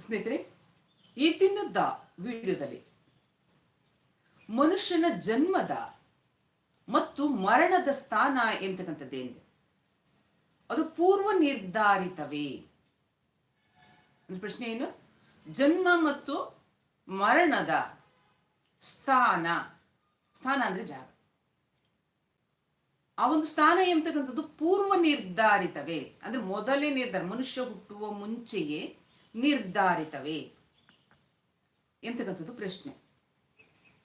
ಸ್ನೇಹಿತರೆ, ಈ ದಿನದ ವಿಡಿಯೋದಲ್ಲಿ ಮನುಷ್ಯನ ಜನ್ಮದ ಮತ್ತು ಮರಣದ ಸ್ಥಾನ ಎಂಬತಕ್ಕಂಥದ್ದೇನಿದೆ ಅದು ಪೂರ್ವ ನಿರ್ಧಾರಿತವೇ? ಪ್ರಶ್ನೆ ಏನು? ಜನ್ಮ ಮತ್ತು ಮರಣದ ಸ್ಥಾನ. ಸ್ಥಾನ ಅಂದ್ರೆ ಜಾಗ. ಆ ಒಂದು ಸ್ಥಾನ ಎಂತಕ್ಕಂಥದ್ದು ಪೂರ್ವ ನಿರ್ಧಾರಿತವೇ? ಅಂದ್ರೆ ಮೊದಲೇ ನಿರ್ಧಾರ, ಮನುಷ್ಯ ಹುಟ್ಟುವ ಮುಂಚೆಯೇ ನಿರ್ಧಾರಿತವೇ? ಎಂತಕ್ಕಂಥದ್ದು ಪ್ರಶ್ನೆ.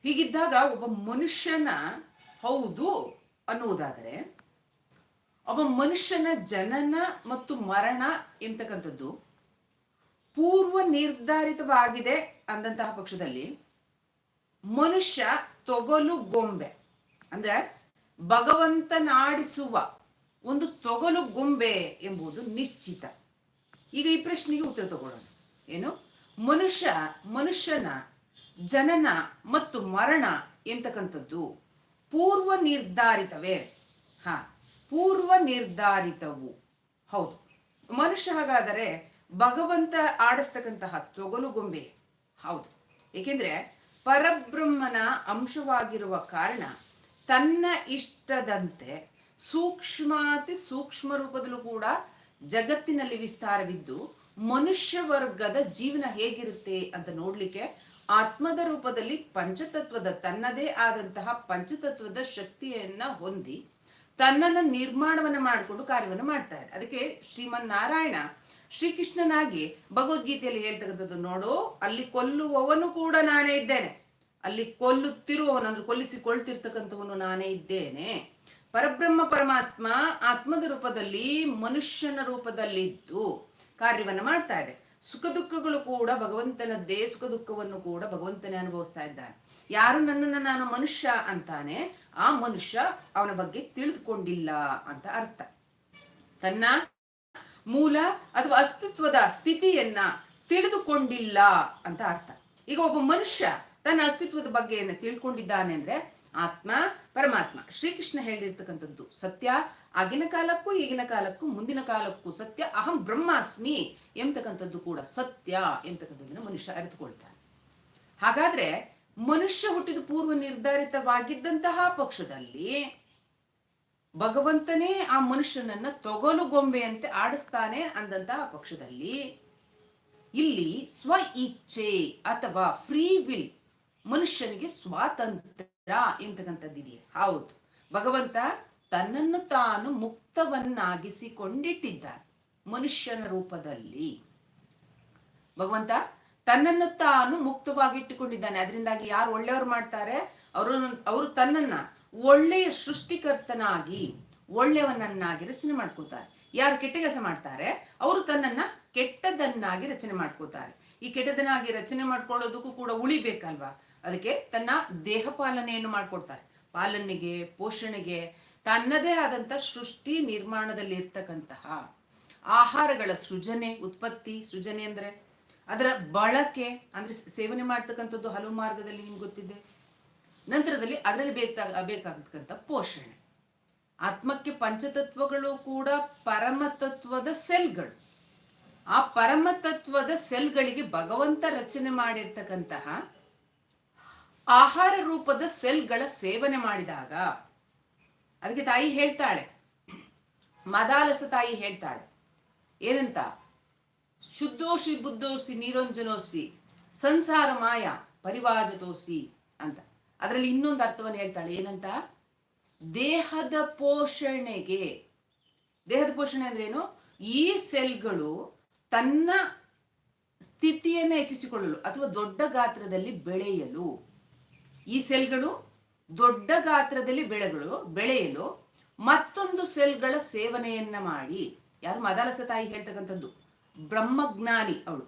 ಹೀಗಿದ್ದಾಗ ಒಬ್ಬ ಮನುಷ್ಯನ ಹೌದು ಅನ್ನುವುದಾದರೆ, ಒಬ್ಬ ಮನುಷ್ಯನ ಜನನ ಮತ್ತು ಮರಣ ಎಂತಕ್ಕಂಥದ್ದು ಪೂರ್ವ ನಿರ್ಧಾರಿತವಾಗಿದೆ ಅಂದಂತಹ ಪಕ್ಷದಲ್ಲಿ ಮನುಷ್ಯ ತೊಗಲು ಗೊಂಬೆ, ಅಂದ್ರೆ ಭಗವಂತನಾಡಿಸುವ ಒಂದು ತೊಗಲು ಗೊಂಬೆ ಎಂಬುದು ನಿಶ್ಚಿತ. ಈಗ ಈ ಪ್ರಶ್ನೆಗೆ ಉತ್ತರ ತಗೊಳ್ಳೋಣ. ಏನು? ಮನುಷ್ಯ, ಮನುಷ್ಯನ, ಜನನ ಮತ್ತು ಮರಣ ಎಂತಕ್ಕಂಥದ್ದು? ಪೂರ್ವ ನಿರ್ಧಾರಿತವೇ? ಹಾ, ಪೂರ್ವ ನಿರ್ಧಾರಿತವು. ಹೌದು. ಮನುಷ್ಯ ಹಾಗಾದರೆ ಭಗವಂತ ಆಡಿಸ್ತಕ್ಕಂತಹ ತೊಗಲು ಗೊಂಬೆ. ಹೌದು. ಏಕೆಂದ್ರೆ ಪರಬ್ರಹ್ಮನ ಅಂಶವಾಗಿರುವ ಕಾರಣ ತನ್ನ ಇಷ್ಟದಂತೆ ಸೂಕ್ಷ್ಮಾತಿ ಸೂಕ್ಷ್ಮ ರೂಪದಲ್ಲೂ ಕೂಡ ಜಗತ್ತಿನಲ್ಲಿ ವಿಸ್ತಾರವಿದ್ದು ಮನುಷ್ಯ ವರ್ಗದ ಜೀವನ ಹೇಗಿರುತ್ತೆ ಅಂತ ನೋಡ್ಲಿಕ್ಕೆ ಆತ್ಮದ ರೂಪದಲ್ಲಿ ಪಂಚತತ್ವದ ತನ್ನದೇ ಆದಂತಹ ಪಂಚತತ್ವದ ಶಕ್ತಿಯನ್ನ ಹೊಂದಿ ತನ್ನನ್ನ ನಿರ್ಮಾಣವನ್ನ ಮಾಡಿಕೊಂಡು ಕಾರ್ಯವನ್ನು ಮಾಡ್ತಾ ಇದೆ ಅದಕ್ಕೆ ಶ್ರೀಮನ್ ನಾರಾಯಣ ಶ್ರೀಕೃಷ್ಣನಾಗಿ ಭಗವದ್ಗೀತೆಯಲ್ಲಿ ಹೇಳ್ತಕ್ಕಂಥದ್ದು, ನೋಡು, ಅಲ್ಲಿ ಕೊಲ್ಲುವವನು ಕೂಡ ನಾನೇ ಇದ್ದೇನೆ. ಅಲ್ಲಿ ಕೊಲ್ಲುತ್ತಿರುವವನು ಅಂದ್ರೆ ಕೊಲ್ಲಿಸಿಕೊಳ್ತಿರ್ತಕ್ಕಂಥವನು ನಾನೇ ಇದ್ದೇನೆ. ಪರಬ್ರಹ್ಮ ಪರಮಾತ್ಮ ಆತ್ಮದ ರೂಪದಲ್ಲಿ ಮನುಷ್ಯನ ರೂಪದಲ್ಲಿದ್ದು ಕಾರ್ಯವನ್ನು ಮಾಡ್ತಾ ಇದೆ. ಸುಖ ದುಃಖಗಳು ಕೂಡ ಭಗವಂತನದ್ದೇ ಸುಖ ದುಃಖವನ್ನು ಕೂಡ ಭಗವಂತನೇ ಅನುಭವಿಸ್ತಾ ಇದ್ದಾನೆ. ಯಾರು ನನ್ನನ್ನು ನಾನು ಮನುಷ್ಯ ಅಂತಾನೆ ಆ ಮನುಷ್ಯ ಅವನ ಬಗ್ಗೆ ತಿಳಿದುಕೊಂಡಿಲ್ಲ ಅಂತ ಅರ್ಥ. ತನ್ನ ಮೂಲ ಅಥವಾ ಅಸ್ತಿತ್ವದ ಸ್ಥಿತಿಯನ್ನ ತಿಳಿದುಕೊಂಡಿಲ್ಲ ಅಂತ ಅರ್ಥ. ಈಗ ಒಬ್ಬ ಮನುಷ್ಯ ತನ್ನ ಅಸ್ತಿತ್ವದ ಬಗ್ಗೆ ತಿಳ್ಕೊಂಡಿದ್ದಾನೆ ಅಂದ್ರೆ ಆತ್ಮ, ಪರಮಾತ್ಮ. ಶ್ರೀಕೃಷ್ಣ ಹೇಳಿರ್ತಕ್ಕಂಥದ್ದು ಸತ್ಯ. ಆಗಿನ ಕಾಲಕ್ಕೂ ಈಗಿನ ಕಾಲಕ್ಕೂ ಮುಂದಿನ ಕಾಲಕ್ಕೂ ಸತ್ಯ. ಅಹಂ ಬ್ರಹ್ಮಾಸ್ಮಿ ಎಂತಕ್ಕಂಥದ್ದು ಕೂಡ ಸತ್ಯ ಎಂತಕ್ಕಂಥದ್ದನ್ನು ಮನುಷ್ಯ ಅರಿತುಕೊಳ್ತಾನೆ. ಹಾಗಾದ್ರೆ ಮನುಷ್ಯ ಹುಟ್ಟಿದ ಪೂರ್ವ ನಿರ್ಧಾರಿತವಾಗಿದ್ದಂತಹ ಪಕ್ಷದಲ್ಲಿ ಭಗವಂತನೇ ಆ ಮನುಷ್ಯನನ್ನ ತೊಗಲು ಗೊಂಬೆಯಂತೆ ಆಡಿಸ್ತಾನೆ ಅಂದಂತಹ ಪಕ್ಷದಲ್ಲಿ ಇಲ್ಲಿ ಸ್ವ ಇಚ್ಛೆ ಅಥವಾ ಫ್ರೀ ವಿಲ್ ಮನುಷ್ಯನಿಗೆ ಸ್ವಾತಂತ್ರ್ಯ ಎಂತಕ್ಕಂಥದ್ದಿದೆಯೇ ಹೌದು. ಭಗವಂತ ತನ್ನನ್ನು ತಾನು ಮುಕ್ತವನ್ನಾಗಿಸಿಕೊಂಡಿಟ್ಟಿದ್ದಾನೆ ಮನುಷ್ಯನ ರೂಪದಲ್ಲಿ. ಭಗವಂತ ತನ್ನನ್ನು ತಾನು ಮುಕ್ತವಾಗಿಟ್ಟುಕೊಂಡಿದ್ದಾನೆ. ಅದರಿಂದಾಗಿ ಯಾರು ಒಳ್ಳೆಯವ್ರು ಮಾಡ್ತಾರೆ? ಅವರು ಅವರು ತನ್ನನ್ನ ಒಳ್ಳೆಯ ಸೃಷ್ಟಿಕರ್ತನಾಗಿ, ಒಳ್ಳೆಯವನನ್ನಾಗಿ ರಚನೆ ಮಾಡ್ಕೋತಾರೆ ಯಾರು ಕೆಟ್ಟ ಕೆಲಸ ಮಾಡ್ತಾರೆ? ಅವರು ತನ್ನನ್ನ ಕೆಟ್ಟದನ್ನಾಗಿ ರಚನೆ ಮಾಡ್ಕೋತಾರೆ ಈ ಕೆಟ್ಟದನ್ನಾಗಿ ರಚನೆ ಮಾಡ್ಕೊಳ್ಳೋದಕ್ಕೂ ಕೂಡ ಉಳಿಬೇಕಲ್ವಾ? ಅದಕ್ಕೆ ತನ್ನ ದೇಹ ಪಾಲನೆಯನ್ನು ಮಾಡಿಕೊಡ್ತಾರೆ. ಪಾಲನೆಗೆ, ಪೋಷಣೆಗೆ, ತನ್ನದೇ ಆದಂಥ ಸೃಷ್ಟಿ ನಿರ್ಮಾಣದಲ್ಲಿ ಇರ್ತಕ್ಕಂತಹ ಆಹಾರಗಳ ಸೃಜನೆ, ಉತ್ಪತ್ತಿ ಸೃಜನೆ ಅಂದ್ರೆ ಅದರ ಬಳಕೆ ಅಂದ್ರೆ ಸೇವನೆ ಮಾಡ್ತಕ್ಕಂಥದ್ದು ಹಲವು ಮಾರ್ಗದಲ್ಲಿ ನಿಮ್ಗೆ ಗೊತ್ತಿದೆ. ನಂತರದಲ್ಲಿ ಅದರಲ್ಲಿ ಬೇಕಾಗ, ಬೇಕಾಗತಕ್ಕಂಥ ಪೋಷಣೆ. ಆತ್ಮಕ್ಕೆ ಪಂಚತತ್ವಗಳು ಕೂಡ ಪರಮತತ್ವದ ಸೆಲ್ಗಳು. ಆ ಪರಮತತ್ವದ ಸೆಲ್ಗಳಿಗೆ ಭಗವಂತ ರಚನೆ ಮಾಡಿರ್ತಕ್ಕಂತಹ ಆಹಾರ ರೂಪದ ಸೆಲ್ಗಳ ಸೇವನೆ ಮಾಡಿದಾಗ, ಅದಕ್ಕೆ ತಾಯಿ ಹೇಳ್ತಾಳೆ, ಮದಾಲಸ ತಾಯಿ ಹೇಳ್ತಾಳೆ, ಏನಂತ? ಶುದ್ಧೋಷಿ ಬುದ್ಧೋಸಿ ನೀರಂಜನೋಸಿ ಸಂಸಾರ ಮಾಯ ಪರಿವಾಜತೋಸಿ ಅಂತ. ಅದರಲ್ಲಿ ಇನ್ನೊಂದು ಅರ್ಥವನ್ನು ಹೇಳ್ತಾಳೆ, ಏನಂತ? ದೇಹದ ಪೋಷಣೆಗೆ. ದೇಹದ ಪೋಷಣೆ ಅಂದ್ರೆ ಏನು? ಈ ಸೆಲ್ಗಳು ತನ್ನ ಸ್ಥಿತಿಯನ್ನು ಹೆಚ್ಚಿಸಿಕೊಳ್ಳಲು ಅಥವಾ ದೊಡ್ಡ ಗಾತ್ರದಲ್ಲಿ ಬೆಳೆಯಲು. ಈ ಸೆಲ್ಗಳು ದೊಡ್ಡ ಗಾತ್ರದಲ್ಲಿ ಬೆಳೆಗಳು, ಬೆಳೆಯಲು ಮತ್ತೊಂದು ಸೆಲ್ಗಳ ಸೇವನೆಯನ್ನ ಮಾಡಿ. ಯಾರು ಮದಾಲಸ ತಾಯಿ ಹೇಳ್ತಕ್ಕಂಥದ್ದು? ಬ್ರಹ್ಮಜ್ಞಾನಿ ಅವಳು.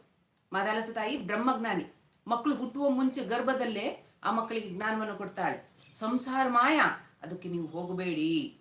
ಮದಾಲಸ ತಾಯಿ ಬ್ರಹ್ಮಜ್ಞಾನಿ. ಮಕ್ಕಳು ಹುಟ್ಟುವ ಮುಂಚೆ ಗರ್ಭದಲ್ಲೇ ಆ ಮಕ್ಕಳಿಗೆ ಜ್ಞಾನವನ್ನು ಕೊಡ್ತಾಳೆ. ಸಂಸಾರ ಮಾಯ, ಅದಕ್ಕೆ ನೀವು ಹೋಗಬೇಡಿ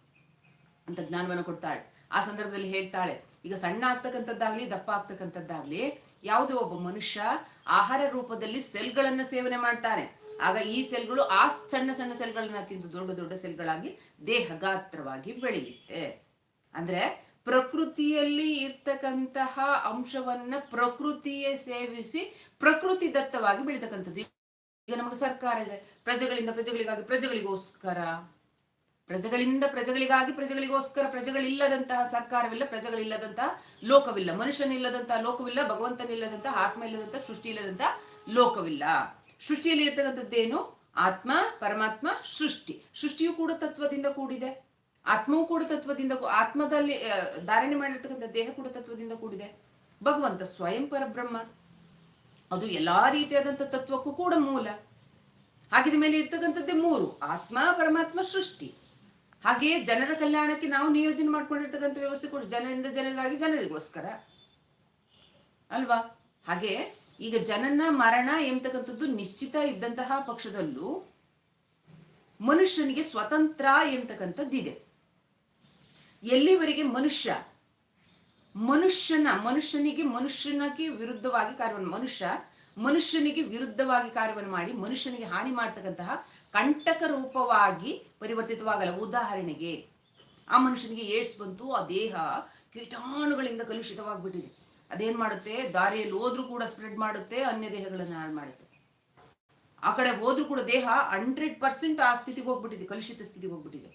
ಅಂತ ಜ್ಞಾನವನ್ನು ಕೊಡ್ತಾಳೆ. ಆ ಸಂದರ್ಭದಲ್ಲಿ ಹೇಳ್ತಾಳೆ, ಈಗ ಸಣ್ಣ ಆಗ್ತಕ್ಕಂಥದ್ದಾಗ್ಲಿ, ದಪ್ಪ ಆಗ್ತಕ್ಕಂಥದ್ದಾಗ್ಲಿ, ಯಾವುದೇ ಒಬ್ಬ ಮನುಷ್ಯ ಆಹಾರ ರೂಪದಲ್ಲಿ ಸೆಲ್ಗಳನ್ನ ಸೇವನೆ ಮಾಡ್ತಾನೆ. ಆಗ ಈ ಸೆಲ್ಗಳು ಆ ಸಣ್ಣ ಸಣ್ಣ ಸೆಲ್ಗಳನ್ನ ತಿಂದು ದೊಡ್ಡ ದೊಡ್ಡ ಸೆಲ್ಗಳಾಗಿ ದೇಹ ಗಾತ್ರವಾಗಿ ಬೆಳೆಯುತ್ತೆ. ಅಂದ್ರೆ ಪ್ರಕೃತಿಯಲ್ಲಿ ಇರ್ತಕ್ಕಂತಹ ಅಂಶವನ್ನ ಪ್ರಕೃತಿಯೇ ಸೇವಿಸಿ ಪ್ರಕೃತಿ ದತ್ತವಾಗಿ ಬೆಳೀತಕ್ಕಂಥದ್ದು ಈಗ ನಮಗೆ ಸರ್ಕಾರ ಇದೆ. ಪ್ರಜೆಗಳಿಂದ ಪ್ರಜೆಗಳಿಗಾಗಿ ಪ್ರಜೆಗಳಿಗೋಸ್ಕರ. ಪ್ರಜೆಗಳಿಂದ ಪ್ರಜೆಗಳಿಗಾಗಿ ಪ್ರಜೆಗಳಿಗೋಸ್ಕರ ಪ್ರಜೆಗಳಿಲ್ಲದಂತಹ ಸರ್ಕಾರವಿಲ್ಲ ಪ್ರಜೆಗಳಿಲ್ಲದಂತಹ ಲೋಕವಿಲ್ಲ. ಮನುಷ್ಯನಿಲ್ಲದಂತಹ ಲೋಕವಿಲ್ಲ ಭಗವಂತನಿಲ್ಲದಂತಹ ಆತ್ಮ ಇಲ್ಲದಂತಹ ಸೃಷ್ಟಿ ಇಲ್ಲದಂತಹ ಲೋಕವಿಲ್ಲ. ಸೃಷ್ಟಿಯಲ್ಲಿ ಇರ್ತಕ್ಕಂಥದ್ದೇನು ಆತ್ಮ, ಪರಮಾತ್ಮ, ಸೃಷ್ಟಿ. ಸೃಷ್ಟಿಯು ಕೂಡ ತತ್ವದಿಂದ ಕೂಡಿದೆ. ಆತ್ಮವು ಕೂಡ ತತ್ವದಿಂದ ಆತ್ಮದಲ್ಲಿ ಧಾರಣೆ ಮಾಡಿರ್ತಕ್ಕಂಥ ದೇಹ ಕೂಡ ತತ್ವದಿಂದ ಕೂಡಿದೆ. ಭಗವಂತ ಸ್ವಯಂ ಪರಬ್ರಹ್ಮ. ಅದು ಎಲ್ಲಾ ರೀತಿಯಾದಂಥ ತತ್ವಕ್ಕೂ ಕೂಡ ಮೂಲ. ಹಾಗಿದ ಮೇಲೆ ಇರ್ತಕ್ಕಂಥದ್ದೇ ಮೂರು. ಆತ್ಮ, ಪರಮಾತ್ಮ, ಸೃಷ್ಟಿ. ಹಾಗೆಯೇ ಜನರ ಕಲ್ಯಾಣಕ್ಕೆ ನಾವು ನಿಯೋಜನೆ ಮಾಡ್ಕೊಂಡಿರ್ತಕ್ಕಂಥ ವ್ಯವಸ್ಥೆ ಕೂಡ ಜನರಿಂದ ಜನರಿಗಾಗಿ ಜನರಿಗೋಸ್ಕರ. ಅಲ್ವಾ? ಹಾಗೆ ಈಗ ಜನನ, ಮರಣ ಎಂಬತಕ್ಕಂಥದ್ದು ನಿಶ್ಚಿತ ಇದ್ದಂತಹ ಪಕ್ಷದಲ್ಲೂ ಮನುಷ್ಯನಿಗೆ ಸ್ವತಂತ್ರ ಎಂಬತಕ್ಕಂಥದ್ದಿದೆ. ಎಲ್ಲಿವರೆಗೆ ಮನುಷ್ಯ, ಮನುಷ್ಯನ, ಮನುಷ್ಯನಿಗೆ ಮನುಷ್ಯನಿಗೆ ವಿರುದ್ಧವಾಗಿ ಕಾರ್ಯವನ್ನು, ಮನುಷ್ಯ ಮನುಷ್ಯನಿಗೆ ವಿರುದ್ಧವಾಗಿ ಕಾರ್ಯವನ್ನು ಮಾಡಿ ಮನುಷ್ಯನಿಗೆ ಹಾನಿ ಮಾಡ್ತಕ್ಕಂತಹ ಕಂಟಕ ರೂಪವಾಗಿ ಪರಿವರ್ತಿತವಾಗಲ್ಲ. ಉದಾಹರಣೆಗೆ ಆ ಮನುಷ್ಯನಿಗೆ ಏಡ್ಸ್ ಬಂತು, ಆ ದೇಹ ಕೀಟಾಣುಗಳಿಂದ ಕಲುಷಿತವಾಗ್ಬಿಟ್ಟಿದೆ. ಅದೇನ್ ಮಾಡುತ್ತೆ? ದಾರಿಯಲ್ಲಿ ಹೋದ್ರೂ ಕೂಡ ಸ್ಪ್ರೆಡ್ ಮಾಡುತ್ತೆ, ಅನ್ಯ ದೇಹಗಳನ್ನು ಹಾಳು ಮಾಡುತ್ತೆ. ಆ ಕಡೆ ಹೋದ್ರೂ ಕೂಡ ದೇಹ ಹಂಡ್ರೆಡ್ ಪರ್ಸೆಂಟ್ ಆ ಸ್ಥಿತಿಗೆ ಹೋಗ್ಬಿಟ್ಟಿದೆ, ಕಲುಷಿತ ಸ್ಥಿತಿಗೆ ಹೋಗ್ಬಿಟ್ಟಿದೆ.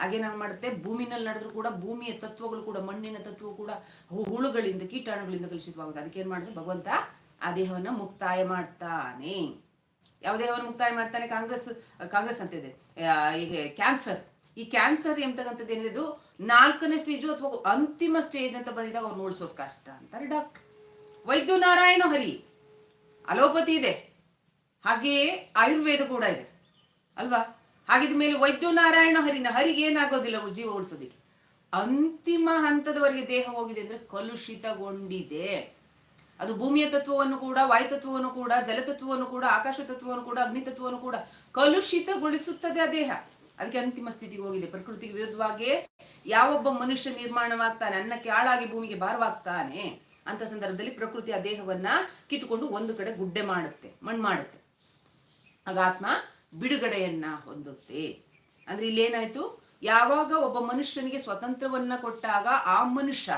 ಹಾಗೇನ ಮಾಡುತ್ತೆ? ಭೂಮಿನಲ್ಲಿ ನಡೆದ್ರು ಕೂಡ ಭೂಮಿಯ ತತ್ವಗಳು ಕೂಡ, ಮಣ್ಣಿನ ತತ್ವ ಕೂಡ ಹುಳುಗಳಿಂದ, ಕೀಟಾಣುಗಳಿಂದ ಕಲುಷಿತವಾಗುತ್ತೆ. ಅದಕ್ಕೆ ಏನ್ ಮಾಡುತ್ತೆ? ಭಗವಂತ ಆ ದೇಹವನ್ನ ಮುಕ್ತಾಯ ಮಾಡ್ತಾನೆ. ಯಾವ ದೇಹವನ್ನು ಮುಕ್ತಾಯ ಮಾಡ್ತಾನೆ? ಕಾಂಗ್ರೆಸ್ ಕಾಂಗ್ರೆಸ್ ಅಂತ ಇದೆ. ಕ್ಯಾನ್ಸರ್ ಈ ಕ್ಯಾನ್ಸರ್ ಎಂತಕ್ಕಂಥದ್ದು ಏನಿದೆ ನಾಲ್ಕನೇ ಸ್ಟೇಜು ಅಥವಾ ಅಂತಿಮ ಸ್ಟೇಜ್ ಅಂತ ಬಂದಿದ್ದಾಗ ಅವ್ರು ನೋಡ್ಸೋದು ಕಷ್ಟ ಅಂತಾರೆ ಡಾಕ್ಟರ್. ವೈದ್ಯ ನಾರಾಯಣ ಹರಿ, ಅಲೋಪತಿ ಇದೆ. ಹಾಗೆಯೇ ಆಯುರ್ವೇದ ಕೂಡ ಇದೆ, ಅಲ್ವಾ? ಹಾಗಿದ ಮೇಲೆ ವೈದ್ಯ ನಾರಾಯಣ ಹರಿನ ಹರಿಗೆ ಏನಾಗೋದಿಲ್ಲ ಜೀವ ಉಳಿಸೋದಿಕ್ಕೆ. ಅಂತಿಮ ಹಂತದವರೆಗೆ ದೇಹ ಹೋಗಿದೆ ಅಂದ್ರೆ ಕಲುಷಿತಗೊಂಡಿದೆ. ಅದು ಭೂಮಿಯ ತತ್ವವನ್ನು ಕೂಡ, ವಾಯು ತತ್ವವನ್ನು ಕೂಡ ಜಲತತ್ವವನ್ನು ಕೂಡ, ಆಕಾಶ ತತ್ವವನ್ನು ಕೂಡ, ಅಗ್ನಿ ತತ್ವವನ್ನು ಕೂಡ ಕಲುಷಿತಗೊಳಿಸುತ್ತದೆ ಆ ದೇಹ. ಅದಕ್ಕೆ ಅಂತಿಮ ಸ್ಥಿತಿಗೆ ಹೋಗಿದೆ ಪ್ರಕೃತಿಗೆ ವಿರುದ್ಧವಾಗಿಯೇ ಯಾವೊಬ್ಬ ಮನುಷ್ಯ ನಿರ್ಮಾಣವಾಗ್ತಾನೆ, ಅನ್ನಕ್ಕೆ ಆಳಾಗಿ ಭೂಮಿಗೆ ಭಾರವಾಗ್ತಾನೆ, ಅಂತ ಸಂದರ್ಭದಲ್ಲಿ ಪ್ರಕೃತಿ ಆ ದೇಹವನ್ನ ಕಿತ್ತುಕೊಂಡು ಒಂದು ಕಡೆ ಗುಡ್ಡೆ ಮಾಡುತ್ತೆ, ಮಣ್ಣು ಮಾಡುತ್ತೆ. ಆಗ ಆತ್ಮ ಬಿಡುಗಡೆಯನ್ನ ಹೊಂದುತ್ತೆ. ಅಂದ್ರೆ ಇಲ್ಲಿ ಏನಾಯ್ತು ಯಾವಾಗ ಒಬ್ಬ ಮನುಷ್ಯನಿಗೆ ಸ್ವತಂತ್ರವನ್ನ ಕೊಟ್ಟಾಗ ಆ ಮನುಷ್ಯ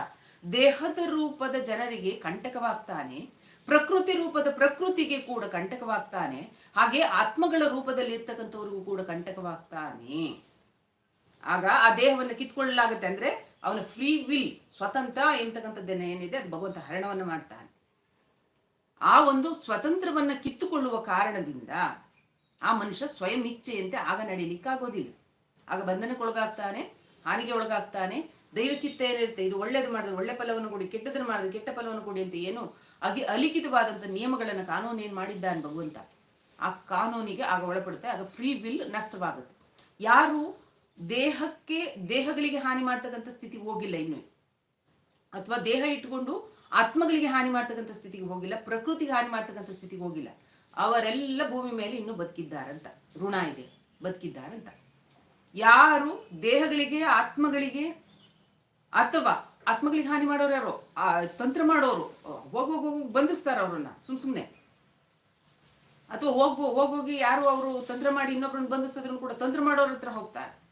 ದೇಹದ ರೂಪದ ಜನರಿಗೆ ಕಂಟಕವಾಗ್ತಾನೆ, ಪ್ರಕೃತಿ ರೂಪದ ಪ್ರಕೃತಿಗೆ ಕೂಡ ಕಂಟಕವಾಗ್ತಾನೆ ಹಾಗೆ ಆತ್ಮಗಳ ರೂಪದಲ್ಲಿ ಇರ್ತಕ್ಕಂಥವ್ರಿಗೂ ಕೂಡ ಕಂಟಕವಾಗ್ತಾನೆ. ಆಗ ಆ ದೇಹವನ್ನು ಕಿತ್ಕೊಳ್ಳಲಾಗುತ್ತೆ ಅಂದ್ರೆ ಅವನ ಫ್ರೀ ವಿಲ್ ಸ್ವತಂತ್ರ ಎಂತಕ್ಕಂಥದ್ದನ್ನ ಏನಿದೆ, ಅದು ಭಗವಂತ ಹರಣವನ್ನ ಮಾಡ್ತಾನೆ. ಆ ಒಂದು ಸ್ವತಂತ್ರವನ್ನ ಕಿತ್ತುಕೊಳ್ಳುವ ಕಾರಣದಿಂದ ಆ ಮನುಷ್ಯ ಸ್ವಯಂ ಇಚ್ಛೆಯಂತೆ ಆಗ ನಡೀಲಿಕ್ಕಾಗೋದಿಲ್ಲ ಆಗ ಬಂಧನಕ್ಕೊಳಗಾಗ್ತಾನೆ, ಹಾನಿಗೆ ಒಳಗಾಗ್ತಾನೆ ದೈವಚಿತ್ತ ಏನಿರುತ್ತೆ ಇದು ಒಳ್ಳೇದು ಮಾಡಿದ್ರೆ ಒಳ್ಳೆ ಫಲವನ್ನು ಕೊಡಿ, ಕೆಟ್ಟದನ್ನು ಮಾಡಿದ್ರೆ ಕೆಟ್ಟ ಫಲವನ್ನು ಕೊಡಿ ಅಂತ ಏನು ಅಗಿ ಅಲಿಖಿತವಾದಂಥ ನಿಯಮಗಳನ್ನು ಕಾನೂನು ಏನು ಮಾಡಿದ್ದಾನೆ ಭಗವಂತ. ಆ ಕಾನೂನಿಗೆ ಆಗ ಒಳಪಡುತ್ತೆ. ಆಗ ಫ್ರೀ ವಿಲ್ ನಷ್ಟವಾಗುತ್ತೆ. ಯಾರು ದೇಹಕ್ಕೆ, ದೇಹಗಳಿಗೆ ಹಾನಿ ಮಾಡ್ತಕ್ಕಂಥ ಸ್ಥಿತಿಗೆ ಹೋಗಿಲ್ಲ ಇನ್ನು. ಅಥವಾ ದೇಹ ಇಟ್ಟುಕೊಂಡು ಆತ್ಮಗಳಿಗೆ ಹಾನಿ ಮಾಡ್ತಕ್ಕಂಥ ಸ್ಥಿತಿಗೆ ಹೋಗಿಲ್ಲ, ಪ್ರಕೃತಿಗೆ ಹಾನಿ ಮಾಡ್ತಕ್ಕಂಥ ಸ್ಥಿತಿಗೆ ಹೋಗಿಲ್ಲ. ಅವರೆಲ್ಲ ಭೂಮಿ ಮೇಲೆ ಇನ್ನೂ ಬದುಕಿದ್ದಾರಂತ. ಋಣ ಇದೆ, ಬದುಕಿದ್ದಾರಂತ. ಯಾರು ದೇಹಗಳಿಗೆ, ಆತ್ಮಗಳಿಗೆ ಅಥವಾ ಆತ್ಮಗಳಿಗೆ ಹಾನಿ ಮಾಡೋರು ಯಾರು? ತಂತ್ರ ಮಾಡೋರು. ಹೋಗಿ ಹೋಗಿ ಹೋಗಿ ಬಂಧಿಸ್ತಾರ ಅವ್ರನ್ನ. ಸುಮ್ ಸುಮ್ನೆ. ಅಥವಾ ಹೋಗು, ಹೋಗೋಗಿ ಯಾರು ಅವರು ತಂತ್ರ ಮಾಡಿ ಇನ್ನೊಬ್ರನ್ನ ಬಂಧಿಸ್ತಿದ್ರು ಕೂಡ ತಂತ್ರ ಮಾಡೋರ ಹತ್ರ ಹೋಗ್ತಾರೆ.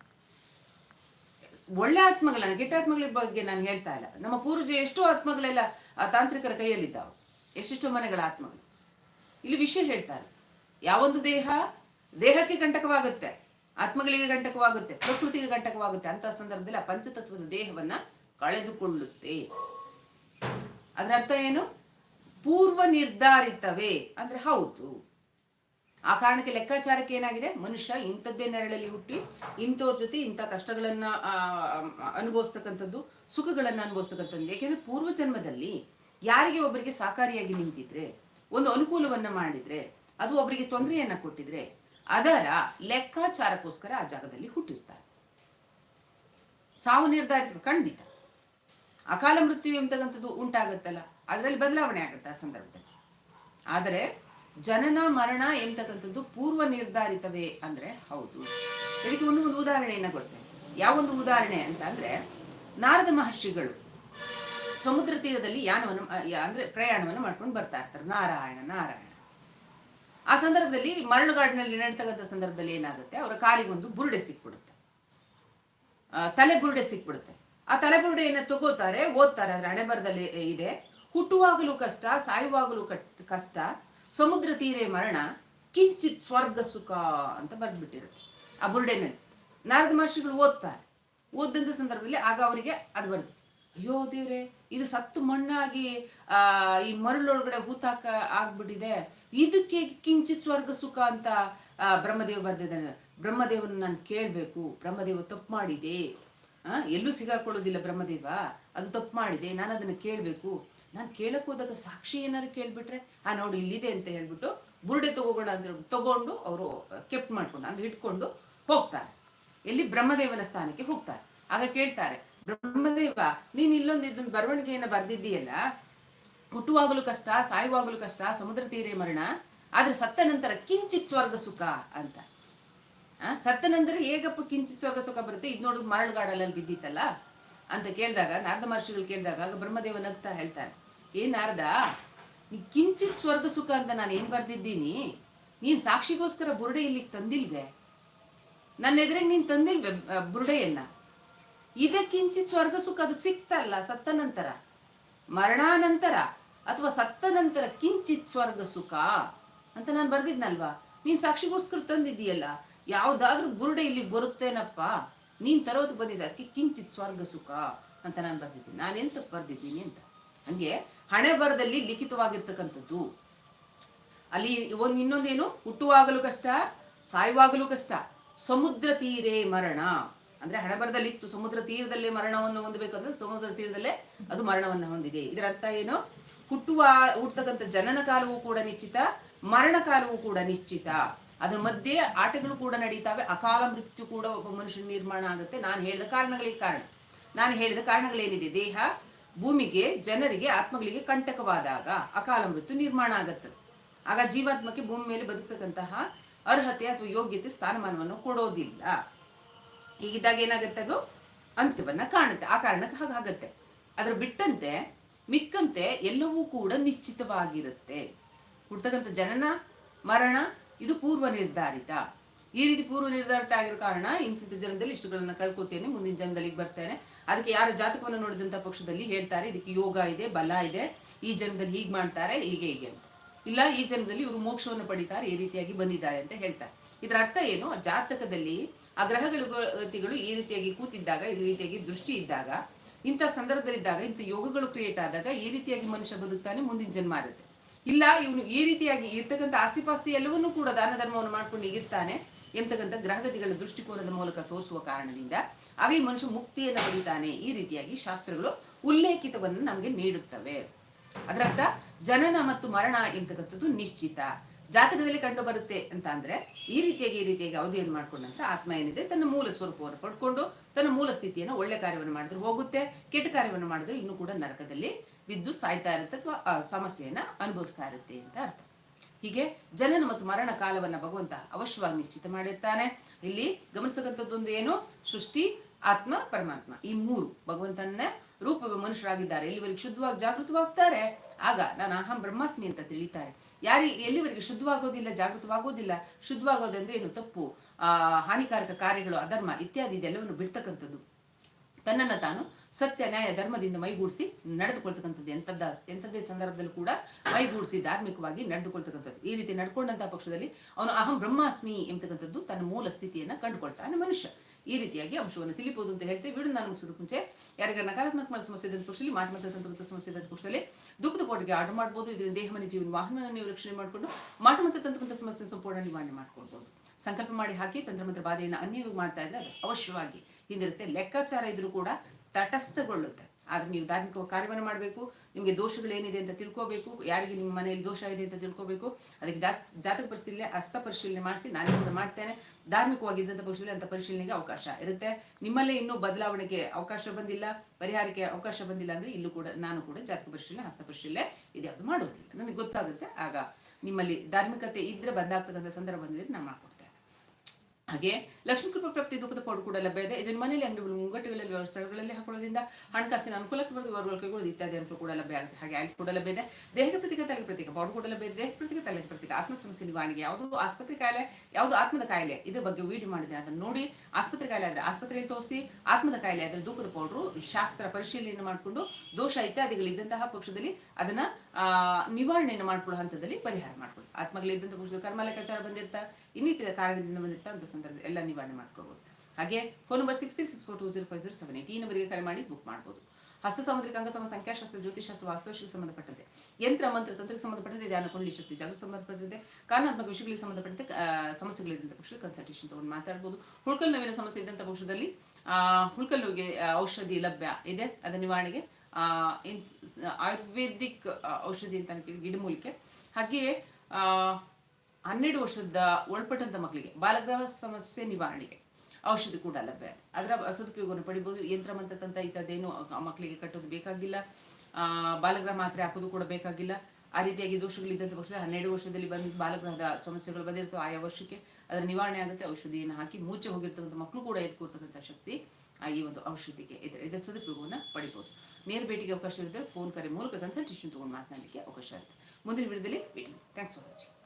ಒಳ್ಳೆ ಆತ್ಮಗಳ ಕೆಟ್ಟ ಆತ್ಮಗಳ ಬಗ್ಗೆ ನಾನು ಹೇಳ್ತಾ ಇಲ್ಲ. ನಮ್ಮ ಪೂರ್ವಜ ಎಷ್ಟೋ ಆತ್ಮಗಳೆಲ್ಲ ಆ ತಾಂತ್ರಿಕರ ಕೈಯಲ್ಲಿದ್ದಾವೆ. ಎಷ್ಟೆಷ್ಟೋ ಮನೆಗಳ ಆತ್ಮಗಳು. ಇಲ್ಲಿ ವಿಷಯ ಹೇಳ್ತಾರೆ. ಯಾವೊಂದು ದೇಹ ದೇಹಕ್ಕೆ ಕಂಟಕವಾಗುತ್ತೆ ಆತ್ಮಗಳಿಗೆ ಕಂಟಕವಾಗುತ್ತೆ ಪ್ರಕೃತಿಗೆ ಕಂಟಕವಾಗುತ್ತೆ ಅಂತ ಸಂದರ್ಭದಲ್ಲಿ ಆ ಪಂಚತತ್ವದ ದೇಹವನ್ನ ಕಳೆದುಕೊಳ್ಳುತ್ತೆ. ಅದರ ಅರ್ಥ ಏನು? ಪೂರ್ವ ನಿರ್ಧಾರಿತವೇ ಅಂದ್ರೆ ಹೌದು. ಆ ಕಾರಣಕ್ಕೆ ಲೆಕ್ಕಾಚಾರಕ್ಕೆ ಏನಾಗಿದೆ? ಮನುಷ್ಯ ಇಂಥದ್ದೇ ನೆರಳಲ್ಲಿ ಹುಟ್ಟಿ, ಇಂಥವ್ರ ಜೊತೆ ಇಂಥ ಕಷ್ಟಗಳನ್ನ ಅನುಭವಿಸ್ತಕ್ಕಂಥದ್ದು, ಸುಖಗಳನ್ನ ಅನುಭವಿಸ್ತಕ್ಕಂಥದ್ದು. ಯಾಕೆಂದ್ರೆ ಪೂರ್ವ ಜನ್ಮದಲ್ಲಿ ಯಾರಿಗೆ ಒಬ್ಬರಿಗೆ ಸಹಕಾರಿಯಾಗಿ ನಿಂತಿದ್ರೆ, ಒಂದು ಅನುಕೂಲವನ್ನ ಮಾಡಿದ್ರೆ, ಅದು ಒಬ್ಬರಿಗೆ ತೊಂದರೆಯನ್ನ ಕೊಟ್ಟಿದ್ರೆ, ಅದರ ಲೆಕ್ಕಾಚಾರಕ್ಕೋಸ್ಕರ ಆ ಜಾಗದಲ್ಲಿ ಹುಟ್ಟಿರ್ತಾರೆ. ಸಾವು ನಿರ್ಧಾರಿತ, ಖಂಡಿತ. ಅಕಾಲ ಮೃತ್ಯು ಎಂಬತಕ್ಕಂಥದ್ದು ಉಂಟಾಗುತ್ತಲ್ಲ, ಅದರಲ್ಲಿ ಬದಲಾವಣೆ ಆಗುತ್ತೆ ಆ ಸಂದರ್ಭದಲ್ಲಿ. ಆದರೆ ಜನನ, ಮರಣ ಎಂತಕ್ಕಂಥದ್ದು ಪೂರ್ವ ನಿರ್ಧಾರಿತವೇ ಅಂದ್ರೆ ಹೌದು. ಇದಕ್ಕೆ ಒಂದು ಒಂದು ಉದಾಹರಣೆಯನ್ನ ಕೊಡ್ತೇನೆ. ಯಾವೊಂದು ಉದಾಹರಣೆ ಅಂತ ಅಂದ್ರೆ ನಾರದ ಮಹರ್ಷಿಗಳು ಸಮುದ್ರ ತೀರದಲ್ಲಿ ಯಾನವನ್ನು ಅಂದ್ರೆ ಪ್ರಯಾಣವನ್ನು ಮಾಡ್ಕೊಂಡು ಬರ್ತಾ ಇರ್ತಾರೆ. ನಾರಾಯಣ ನಾರಾಯಣ. ಆ ಸಂದರ್ಭದಲ್ಲಿ ಮರಳುಗಾಡಿನಲ್ಲಿ ನಡೀತಕ್ಕಂಥ ಸಂದರ್ಭದಲ್ಲಿ ಏನಾಗುತ್ತೆ? ಅವರ ಕಾಲಿಗೊಂದು ಬುರುಡೆ ಸಿಕ್ಬಿಡುತ್ತೆ. ತಲೆ ಬುರುಡೆ ಸಿಕ್ಬಿಡುತ್ತೆ. ಆ ತಲೆ ತಲೆಬುರುಡೆಯನ್ನು ತಗೋತಾರೆ, ಓದ್ತಾರೆ. ಅದ್ರ ಹಣೆಬರದಲ್ಲಿ ಇದೆ. ಹುಟ್ಟುವಾಗಲೂ ಕಷ್ಟ, ಸಾಯುವಾಗಲೂ ಕಷ್ಟ. ಸಮುದ್ರ ತೀರೆ ಮರಣ, ಕಿಂಚಿತ್ ಸ್ವರ್ಗ ಸುಖ ಅಂತ ಬರೆದ್ಬಿಟ್ಟಿರುತ್ತೆ ಆ ಬುರುಡೆನಲ್ಲಿ. ನಾರದ ಮಹರ್ಷಿಗಳು ಓದ್ತಾರೆ. ಓದಿದ ಸಂದರ್ಭದಲ್ಲಿ ಆಗ ಅವರಿಗೆ ಅದು ಬರ್ದು ಅಯ್ಯೋ ದೇವ್ರೆ, ಇದು ಸತ್ತು ಮಣ್ಣಾಗಿ, ಆ, ಈ ಮರಳೊಳಗಡೆ ಹೂತಾಕ ಆಗ್ಬಿಟ್ಟಿದೆ. ಇದಕ್ಕೆ ಕಿಂಚಿತ್ ಸ್ವರ್ಗ ಸುಖ ಅಂತ ಬ್ರಹ್ಮದೇವ ಬರ್ದಿದ್ದಾನೆ. ಬ್ರಹ್ಮದೇವನ ನಾನು ಕೇಳಬೇಕು. ಬ್ರಹ್ಮದೇವ ತಪ್ಪು ಮಾಡಿದೆ. ಎಲ್ಲೂ ಸಿಗಾಕೊಳ್ಳೋದಿಲ್ಲ ಬ್ರಹ್ಮದೇವ. ಅದು ತಪ್ಪು ಮಾಡಿದೆ. ನಾನು ಅದನ್ನು ಕೇಳಬೇಕು. ನಾನು ಕೇಳಕ್ ಹೋದಾಗ ಸಾಕ್ಷಿ ಏನಾರು ಕೇಳ್ಬಿಟ್ರೆ, ಆ ನೋಡಿ ಇಲ್ಲಿದೆ ಅಂತ ಹೇಳ್ಬಿಟ್ಟು ಬುರುಡೆ ತಗೋಣ ಅಂದ್ರೆ ತಗೊಂಡು ಅವರು ಕೆಪ್ಟ್ ಮಾಡ್ಕೊಂಡು, ಅಂದ್ರೆ ಇಟ್ಕೊಂಡು ಹೋಗ್ತಾರೆ. ಎಲ್ಲಿ ಬ್ರಹ್ಮದೇವನ ಸ್ಥಾನಕ್ಕೆ ಹೋಗ್ತಾರೆ. ಆಗ ಕೇಳ್ತಾರೆ, ಬ್ರಹ್ಮದೇವ, ನೀನ್ ಇಲ್ಲೊಂದು ಇದನ್ನ ಬರವಣಿಗೆಯನ್ನ ಬರೆದಿದ್ದೀಯಲ್ಲ? ಹುಟ್ಟುವಾಗಲೂ ಕಷ್ಟ, ಸಾಯುವಾಗಲೂ ಕಷ್ಟ, ಸಮುದ್ರ ತೀರೆ ಮರಣ, ಆದ್ರೆ ಸತ್ತ ನಂತರ ಕಿಂಚಿತ್ ಸ್ವರ್ಗ ಸುಖ ಅಂತ. ಸತ್ತ ನಂತರ ಹೇಗಪ್ಪ ಕಿಂಚಿತ್ ಸ್ವರ್ಗ ಸುಖ ಬರುತ್ತೆ? ಇದು ನೋಡಿದ್ ಮರಳುಗಾಡಲ್ಲಿ ಬಿದ್ದಿತ್ತಲ್ಲ? ಅಂತ ಕೇಳಿದಾಗ, ನಾರದ ಮಹರ್ಷಿಗಳು ಕೇಳಿದಾಗ, ಆಗ ಬ್ರಹ್ಮದೇವ ನಗ್ತಾ ಹೇಳ್ತಾರೆ. ಏ ನಾರದ, ನೀ ಕಿಂಚಿತ್ ಸ್ವರ್ಗ ಸುಖ ಅಂತ ನಾನು ಏನು ಬರ್ದಿದ್ದೀನಿ? ನೀನು ಸಾಕ್ಷಿಗೋಸ್ಕರ ಬುರುಡೆ ಇಲ್ಲಿಗೆ ತಂದಿಲ್ವೇ? ನನ್ನ ಎದುರಿಗೆ ನೀನು ತಂದಿಲ್ವೇ ಬುರುಡೆಯನ್ನ? ಇದಕ್ಕಿಂಚಿತ್ ಸ್ವರ್ಗ ಸುಖ ಅದಕ್ಕೆ ಸಿಕ್ತಲ್ಲ ಸತ್ತ ನಂತರ. ಮರಣಾನಂತರ ಅಥವಾ ಸತ್ತ ನಂತರ ಕಿಂಚಿತ್ ಸ್ವರ್ಗ ಸುಖ ಅಂತ ನಾನು ಬರ್ದಿದ್ನಲ್ವಾ? ನೀನು ಸಾಕ್ಷಿಗೋಸ್ಕರ ತಂದಿದ್ದೀಯಲ್ಲ, ಯಾವುದಾದ್ರೂ ಬುರುಡೆ ಇಲ್ಲಿ ಬರುತ್ತೇನಪ್ಪ? ನೀನ್ ತರೋದಕ್ಕೆ ಬಂದಿದ್ದೆ, ಅದಕ್ಕೆ ಕಿಂಚಿತ್ ಸ್ವರ್ಗ ಸುಖ ಅಂತ ನಾನು ಬರ್ದಿದ್ದೀನಿ. ನಾನು ತಪ್ಪು ಬರ್ದಿದ್ದೀನಿ ಅಂತ. ಹಂಗೆ ಹಣೆ ಬರದಲ್ಲಿ ಲಿಖಿತವಾಗಿರ್ತಕ್ಕಂಥದ್ದು. ಅಲ್ಲಿ ಒಂದು ಇನ್ನೊಂದೇನು? ಹುಟ್ಟುವಾಗಲೂ ಕಷ್ಟ, ಸಾಯುವಾಗಲೂ ಕಷ್ಟ. ಸಮುದ್ರ ತೀರೇ ಮರಣ. ಅಂದ್ರೆ ಹಣೆಬರದಲ್ಲಿ ಇತ್ತು ಸಮುದ್ರ ತೀರದಲ್ಲೇ ಮರಣವನ್ನು ಹೊಂದಬೇಕಂದ್ರೆ ಸಮುದ್ರ ತೀರದಲ್ಲೇ ಅದು ಮರಣವನ್ನು ಹೊಂದಿದೆ. ಇದರ ಅರ್ಥ ಏನು? ಹುಟ್ಟುವ, ಹುಟ್ಟತಕ್ಕಂಥ ಜನನ ಕಾಲವೂ ಕೂಡ ನಿಶ್ಚಿತ, ಮರಣ ಕಾಲವೂ ಕೂಡ ನಿಶ್ಚಿತ. ಅದ್ರ ಮಧ್ಯೆ ಆಟಗಳು ಕೂಡ ನಡೀತಾವೆ. ಅಕಾಲ ಮೃತ್ಯು ಕೂಡ ಒಬ್ಬ ಮನುಷ್ಯನ ನಿರ್ಮಾಣ ಆಗುತ್ತೆ. ನಾನು ಹೇಳಿದ ಕಾರಣಗಳಿಗೆ ಕಾರಣ. ನಾನು ಹೇಳಿದ ಕಾರಣಗಳೇನಿದೆ? ದೇಹ ಭೂಮಿಗೆ, ಜನರಿಗೆ, ಆತ್ಮಗಳಿಗೆ ಕಂಟಕವಾದಾಗ ಅಕಾಲ ಮೃತ್ಯು ನಿರ್ಮಾಣ ಆಗತ್ತೆ. ಆಗ ಜೀವಾತ್ಮಕ್ಕೆ ಭೂಮಿ ಮೇಲೆ ಬದುಕ್ತಕ್ಕಂತಹ ಅರ್ಹತೆ ಅಥವಾ ಯೋಗ್ಯತೆ, ಸ್ಥಾನಮಾನವನ್ನು ಕೊಡೋದಿಲ್ಲ. ಹೀಗಿದ್ದಾಗ ಏನಾಗುತ್ತೆ ಅದು? ಅಂತ್ಯವನ್ನ ಕಾಣುತ್ತೆ. ಆ ಕಾರಣಕ್ಕೆ ಹಾಗಾಗತ್ತೆ ಅದ್ರ ಬಿಟ್ಟಂತೆ ಮಿಕ್ಕಂತೆ ಎಲ್ಲವೂ ಕೂಡ ನಿಶ್ಚಿತವಾಗಿರುತ್ತೆ. ಹುಡ್ತಕ್ಕಂಥ ಜನನ, ಮರಣ, ಇದು ಪೂರ್ವ ನಿರ್ಧಾರಿತ. ಈ ರೀತಿ ಪೂರ್ವ ನಿರ್ಧಾರಿತ ಆಗಿರೋ ಕಾರಣ ಇಂತಿಂಥ ಜನದಲ್ಲಿ ಇಷ್ಟುಗಳನ್ನ ಕಳ್ಕೊತೇನೆ. ಮುಂದಿನ ಜನದಲ್ಲಿ ಬರ್ತೇನೆ. ಅದಕ್ಕೆ ಯಾರ ಜಾತಕವನ್ನು ನೋಡಿದಂಥ ಪಕ್ಷದಲ್ಲಿ ಹೇಳ್ತಾರೆ, ಇದಕ್ಕೆ ಯೋಗ ಇದೆ, ಬಲ ಇದೆ, ಈ ಜನ್ಮದಲ್ಲಿ ಹೀಗೆ ಮಾಡ್ತಾರೆ, ಹೀಗೆ ಹೀಗೆ ಅಂತ. ಇಲ್ಲ, ಈ ಜನ್ಮದಲ್ಲಿ ಇವರು ಮೋಕ್ಷವನ್ನು ಪಡಿತಾರೆ, ಈ ರೀತಿಯಾಗಿ ಬಂದಿದ್ದಾರೆ ಅಂತ ಹೇಳ್ತಾರೆ. ಇದರ ಅರ್ಥ ಏನು? ಆ ಜಾತಕದಲ್ಲಿ ಆ ಗ್ರಹಗಳು ಗತಿಗಳು ಈ ರೀತಿಯಾಗಿ ಕೂತಿದ್ದಾಗ, ಈ ರೀತಿಯಾಗಿ ದೃಷ್ಟಿ ಇದ್ದಾಗ, ಇಂಥ ಸಂದರ್ಭದಲ್ಲಿದ್ದಾಗ, ಇಂಥ ಯೋಗಗಳು ಕ್ರಿಯೇಟ್ ಆದಾಗ ಈ ರೀತಿಯಾಗಿ ಮನುಷ್ಯ ಬದುಕ್ತಾನೆ, ಮುಂದಿನ ಜನ್ಮ ಇಲ್ಲ, ಇವನು ಈ ರೀತಿಯಾಗಿ ಇರ್ತಕ್ಕಂಥ ಆಸ್ತಿಪಾಸ್ತಿ ಎಲ್ಲವನ್ನೂ ಕೂಡ ದಾನ ಧರ್ಮವನ್ನು ಮಾಡ್ಕೊಂಡು ಇರ್ತಾನೆ ಎಂತಕ್ಕಂಥ ಗ್ರಹಗತಿಗಳ ದೃಷ್ಟಿಕೋನದ ಮೂಲಕ ತೋರಿಸುವ ಕಾರಣದಿಂದ ಆಗ ಈ ಮನುಷ್ಯ ಮುಕ್ತಿಯನ್ನು ಪಡಿತಾನೆ ಈ ರೀತಿಯಾಗಿ ಶಾಸ್ತ್ರಗಳು ಉಲ್ಲೇಖಿತವನ್ನು ನಮಗೆ ನೀಡುತ್ತವೆ. ಅದರರ್ಥ ಜನನ ಮತ್ತು ಮರಣ ಎಂತಕ್ಕಂಥದ್ದು ನಿಶ್ಚಿತ. ಜಾತಕದಲ್ಲಿ ಕಂಡು ಬರುತ್ತೆ ಅಂತ ಅಂದ್ರೆ ಈ ರೀತಿಯಾಗಿ ಈ ರೀತಿಯಾಗಿ ಅವಧಿಯನ್ನು ಮಾಡ್ಕೊಂಡ ನಂತರ ಆತ್ಮ ಏನಿದೆ ತನ್ನ ಮೂಲ ಸ್ವರೂಪವನ್ನು ಪಡ್ಕೊಂಡು ತನ್ನ ಮೂಲ ಸ್ಥಿತಿಯನ್ನು ಒಳ್ಳೆ ಕಾರ್ಯವನ್ನು ಮಾಡಿದ್ರೆ ಹೋಗುತ್ತೆ, ಕೆಟ್ಟ ಕಾರ್ಯವನ್ನು ಮಾಡಿದ್ರೆ ಇನ್ನೂ ಕೂಡ ನರಕದಲ್ಲಿ ಬಿದ್ದು ಸಾಯ್ತಾ ಇರುತ್ತೆ ಅಥವಾ ಸಮಸ್ಯೆಯನ್ನ ಅನುಭವಿಸ್ತಾ ಇರುತ್ತೆ ಅಂತ ಅರ್ಥ. ಹೀಗೆ ಜನನ ಮತ್ತು ಮರಣ ಕಾಲವನ್ನ ಭಗವಂತ ಅವಶ್ಯವಾಗಿ ನಿಶ್ಚಿತ ಮಾಡಿರ್ತಾನೆ. ಇಲ್ಲಿ ಗಮನಿಸತಕ್ಕಂಥದ್ದೊಂದು ಏನು? ಸೃಷ್ಟಿ, ಆತ್ಮ, ಪರಮಾತ್ಮ. ಈ ಮೂರು ಭಗವಂತನ ರೂಪ ಮನುಷ್ಯರಾಗಿದ್ದಾರೆ. ಎಲ್ಲಿವರೆಗೆ ಶುದ್ಧವಾಗಿ ಜಾಗೃತವಾಗ್ತಾರೆ? ಆಗ ನಾನು ಅಹಂ ಬ್ರಹ್ಮಾಸ್ಮಿ ಅಂತ ತಿಳಿತಾರೆ. ಯಾರಿ ಎಲ್ಲಿವರೆಗೆ ಶುದ್ಧವಾಗೋದಿಲ್ಲ, ಜಾಗೃತವಾಗೋದಿಲ್ಲ? ಶುದ್ಧವಾಗೋದಂದ್ರೆ ಏನು? ತಪ್ಪು, ಆ, ಹಾನಿಕಾರಕ ಕಾರ್ಯಗಳು, ಅಧರ್ಮ ಇತ್ಯಾದಿ ಇದೆಲ್ಲವನ್ನು ಬಿಡ್ತಕ್ಕಂಥದ್ದು. ತನ್ನನ್ನು ತಾನು ಸತ್ಯ, ನ್ಯಾಯ, ಧರ್ಮದಿಂದ ಮೈಗೂಡಿಸಿ ನಡೆದುಕೊಳ್ತಕ್ಕಂಥದ್ದು. ಎಂಥದ್ದ, ಎಂಥದ್ದೇ ಸಂದರ್ಭದಲ್ಲೂ ಕೂಡ ಮೈಗೂಡಿಸಿ ಧಾರ್ಮಿಕವಾಗಿ ನಡೆದುಕೊಳ್ತಕ್ಕಂಥದ್ದು. ಈ ರೀತಿ ನಡ್ಕೊಂಡಂತಹ ಪಕ್ಷದಲ್ಲಿ ಅವನು ಅಹಂ ಬ್ರಹ್ಮಾಸ್ಮಿ ಎಂಬತಕ್ಕಂಥದ್ದು ತನ್ನ ಮೂಲ ಸ್ಥಿತಿಯನ್ನು ಕಂಡುಕೊಳ್ತಾನೆ. ಮನುಷ್ಯ. ಈ ರೀತಿಯಾಗಿ ಅಂಶವನ್ನು ತಿಳಿಬಹುದು ಅಂತ ಹೇಳ್ತೇವೆ. ವಿಡು ನಾನು ಮುಗಿಸೋದಕ್ಕೆ ಮುಂಚೆ ಯಾರಿಗ ನಕಾರಾತ್ಮಕ ಸಮಸ್ಯೆ ಇದ್ದ ಪಕ್ಷದಲ್ಲಿ ಮಾಟ ಮತ್ತು ತಂತ್ರದ ಸಮಸ್ಯೆ ಇದ್ದ ಪಕ್ಷದಲ್ಲಿ ದುಃಖದ ಕೋಟಿಗೆ ಆರ್ಡರ್ ಮಾಡ್ಬೋದು. ಇದರಿಂದ ದೇಹ, ಮನೆ, ಜೀವನ, ವಾಹನವನ್ನು ನೀವು ರಕ್ಷಣೆ ಮಾಡಿಕೊಂಡು ಮಾಟ ಮತ್ತು ತಂತ್ರದಂತ ಸಮಸ್ಯೆ ಸಂಪೂರ್ಣ ನಿವಾರಣೆ ಮಾಡ್ಕೊಳ್ಬಹುದು ಸಂಕಲ್ಪ ಮಾಡಿ ಹಾಕಿ ತಂತ್ರಮಂತ್ರ ಬಾಧೆಯನ್ನು ಅನ್ಯವಾಗಿ ಮಾಡ್ತಾ ಇದ್ರೆ ಅವಶ್ಯವಾಗಿ ಹಿಂದಿರುತ್ತೆ. ಲೆಕ್ಕಾಚಾರ ಇದ್ರೂ ಕೂಡ ತಟಸ್ಥಗೊಳ್ಳುತ್ತೆ. ಆದ್ರೆ ನೀವು ಧಾರ್ಮಿಕ ಕಾರ್ಯವನ್ನು ಮಾಡಬೇಕು, ನಿಮಗೆ ದೋಷಗಳೇನಿದೆ ಅಂತ ತಿಳ್ಕೋಬೇಕು, ಯಾರಿಗೆ ನಿಮ್ಮ ಮನೆಯಲ್ಲಿ ದೋಷ ಇದೆ ಅಂತ ತಿಳ್ಕೋಬೇಕು, ಅದಕ್ಕೆ ಜಾತ, ಜಾತಕ ಪರಿಶೀಲನೆ ಹಸ್ತ ಪರಿಶೀಲನೆ ಮಾಡಿಸಿ, ನಾನೇ ಕೂಡ ಮಾಡ್ತೇನೆ. ಧಾರ್ಮಿಕವಾಗಿದ್ದಂಥ ಪರಿಶೀಲನೆ ಅಂತ ಪರಿಶೀಲನೆಗೆ ಅವಕಾಶ ಇರುತ್ತೆ. ನಿಮ್ಮಲ್ಲೇ ಇನ್ನೂ ಬದಲಾವಣೆಗೆ ಅವಕಾಶ ಬಂದಿಲ್ಲ, ಪರಿಹಾರಕ್ಕೆ ಅವಕಾಶ ಬಂದಿಲ್ಲ ಅಂದ್ರೆ ಇಲ್ಲೂ ಕೂಡ, ನಾನು ಕೂಡ ಜಾತಕ ಪರಿಶೀಲನೆ ಹಸ್ತ ಪರಿಶೀಲನೆ ಇದ್ಯಾವುದು ಮಾಡೋದಿಲ್ಲ. ನನಗೆ ಗೊತ್ತಾಗುತ್ತೆ. ಆಗ ನಿಮ್ಮಲ್ಲಿ ಧಾರ್ಮಿಕತೆ ಇದ್ರೆ ಬಂದಾಗ್ತಕ್ಕಂಥ ಸಂದರ್ಭ ಬಂದಿದ್ರೆ ನಾನು ಮಾಡ್ಕೊಡ್ತೇನೆ. ಹಾಗೆ ಲಕ್ಷ್ಮೀ ಕೃಪಾ ಪ್ರಾಪ್ತಿ ಧೂಪದ ಪೌಡರ್ ಕೂಡ ಲಭ್ಯ ಇದೆ ಇದನ್ನು ಮನೆಯಲ್ಲಿ ಅಂಗಡಿಗಳು ಮುಂಗಟ್ಟುಗಳಲ್ಲಿ ವ್ಯವಸ್ಥೆಗಳಲ್ಲಿ ಹಾಕೊಳ್ಳೋದ್ರಿಂದ ಹಣಕಾಸಿನ ಅನುಕೂಲಕ್ಕೆ ಬರೋದು ವರ್ಗಗಳು ಇತ್ಯಾದಿ ಅನುಕೂಲ ಕೂಡ ಲಭ್ಯ ಆಗುತ್ತೆ ಹಾಗೆ ಆಯಿಲ್ ಕೂಡ ಲಭ್ಯ ಇದೆ ದೇಹದ ಪ್ರತೀಕ ತಲೆ ಪ್ರತೀಕ ಪೌಡರ್ ಕೂಡ ಲಭ್ಯ ಇದೆ ದೇಹ ಪ್ರತೀಕ ತಲೆ ಪ್ರತೀಕ. ಆತ್ಮ ಸಮಸ್ಯೆ ನಿವಾರಣೆಗೆ ಯಾವುದು ಆಸ್ಪತ್ರೆ ಕಾಯಿಲೆ, ಯಾವುದು ಆತ್ಮದ ಕಾಯಿಲೆ. ಇದ್ರ ಬಗ್ಗೆ ವಿಡಿಯೋ ಮಾಡಿದೆ ಅದನ್ನು ನೋಡಿ ಆಸ್ಪತ್ರೆ ಕಾಯಿಲೆ ಆದರೆ ಆಸ್ಪತ್ರೆಯಲ್ಲಿ ತೋರಿಸಿ, ಆತ್ಮದ ಕಾಯಿಲೆ ಆದರೆ ಧೂಪದ ಪೌಡ್ರು, ಶಾಸ್ತ್ರ ಪರಿಶೀಲನೆ ಮಾಡಿಕೊಂಡು ದೋಷ ಇತ್ಯಾದಿಗಳಿದ್ದಂತಹ ಪಕ್ಷದಲ್ಲಿ ಅದನ್ನ ನಿವಾರಣೆಯನ್ನು ಮಾಡ್ಕೊಳ್ಳೋ ಹಂತದಲ್ಲಿ ಪರಿಹಾರ ಮಾಡ್ಕೊಳ್ಳಿ. ಆತ್ಮಗಳಿದ್ದಂಥ ಪಕ್ಷದಲ್ಲಿ ಕರ್ಮ ಲೆಕ್ಕಾಚಾರ ಬಂದಿರ್ತಾ ಇನ್ನಿತರ ಕಾರಣದಿಂದ ಬಂದಿರ್ತಾ ಅಂತ ಸಂದರ್ಭ ಎಲ್ಲ ನಿವಾರಣೆ ಮಾಡ್ಕೋಬಹುದು ಹಾಗೆ phone number six three six four two zero five zero seven eight ಈ ನಂಬರಿಗೆ ಕರೆ ಮಾಡಿ ಬುಕ್ ಮಾಡ್ಬೋದು. ಹಸ್ತ ಸಾಮುದ್ರಿಕ ಅಂಗಸಮ ಸಂಖ್ಯಾಶಾಸ್ತ್ರ ಜ್ಯೋತಿಷಾಸ್ತ್ರ ವಾಸ್ತುಶಿಗೆ ಸಂಬಂಧಪಟ್ಟಂತೆ. ಯಂತ್ರ, ಮಂತ್ರ, ತಂತ್ರಕ್ಕೆ ಸಂಬಂಧಪಟ್ಟಂತೆ ಧ್ಯಾನ ಕುಂಡಲಿ ಶಕ್ತಿ, ಜಾಗೃತಿ ಸಂಬಂಧಪಟ್ಟಂತೆ, ಕಾರಣಾತ್ಮಕ ವಿಷಯಗಳಿಗೆ ಸಂಬಂಧಪಟ್ಟಂತೆ ಸಮಸ್ಯೆಗಳಿದ್ದಂಥ ಪಕ್ಷದಲ್ಲಿ ಕನ್ಸಲ್ಟೇಷನ್ ತಗೊಂಡು ಮಾತಾಡ್ಬೋದು. ಹುಳ್ಕಲ್ ನೋವಿನ ಸಮಸ್ಯೆ ಇದ್ದಂಥ ಪಕ್ಷದಲ್ಲಿ ಹುಳ್ಕಲ್ ನೋವಿಗೆ ಔಷಧಿ ಲಭ್ಯ ಇದೆ. ಅದರ ನಿವಾರಣೆಗೆ ಆಯುರ್ವೇದಿಕ್ ಔಷಧಿ ಅಂತ ಗಿಡಮೂಲಿಕೆ. ಹಾಗೆಯೇ ಹನ್ನೆರಡು ವರ್ಷದ ಒಳಪಟ್ಟಂಥ ಮಕ್ಕಳಿಗೆ ಬಾಲಗ್ರಹ ಸಮಸ್ಯೆ ನಿವಾರಣೆಗೆ ಔಷಧಿ ಕೂಡ ಲಭ್ಯ ಅದರ ಸದುಪಯೋಗವನ್ನು ಪಡಿಬೋದು. ಯಂತ್ರ ಮಂತ್ರತಂತ್ರ ತಂತ ಇತ್ತದೇನು ಮಕ್ಕಳಿಗೆ ಕಟ್ಟೋದು ಬೇಕಾಗಿಲ್ಲ. ಬಾಲಗ್ರಹ ಮಾತ್ರೆ ಹಾಕೋದು ಕೂಡ ಬೇಕಾಗಿಲ್ಲ. ಆ ರೀತಿಯಾಗಿ ದೋಷಗಳಿದ್ದಂಥ ಪಕ್ಷ ಹನ್ನೆರಡು ವರ್ಷದಲ್ಲಿ ಬಂದು ಬಾಲಗ್ರಹದ ಸಮಸ್ಯೆಗಳು ಬಂದಿರ್ತವೆ ಆಯಾ ವರ್ಷಕ್ಕೆ. ಅದರ ನಿವಾರಣೆ ಆಗುತ್ತೆ. ಔಷಧಿಯನ್ನು ಹಾಕಿ ಮೂಚೆ ಹೋಗಿರ್ತಕ್ಕಂಥ ಮಕ್ಕಳು ಕೂಡ ಎದ್ಕೂರ್ತಕ್ಕಂಥ ಶಕ್ತಿ ಈ ಒಂದು ಔಷಧಿಗೆ ಇದರ ಇದರ ಸದುಪಯೋಗವನ್ನು ಪಡಿಬೋದು. ನೇರ ಭೇಟಿಗೆ ಅವಕಾಶ ಇದ್ದರೆ ಫೋನ್ ಕರೆ ಮೂಲಕ ಕನ್ಸಲ್ಟೇಷನ್ ತೊಗೊಂಡು ಮಾತನಾಡಲಿಕ್ಕೆ ಅವಕಾಶ ಇರುತ್ತೆ. ಮುಂದಿನ ವಿಡಿಯೋದಲ್ಲಿ ಭೇಟಿ. Thanks for watching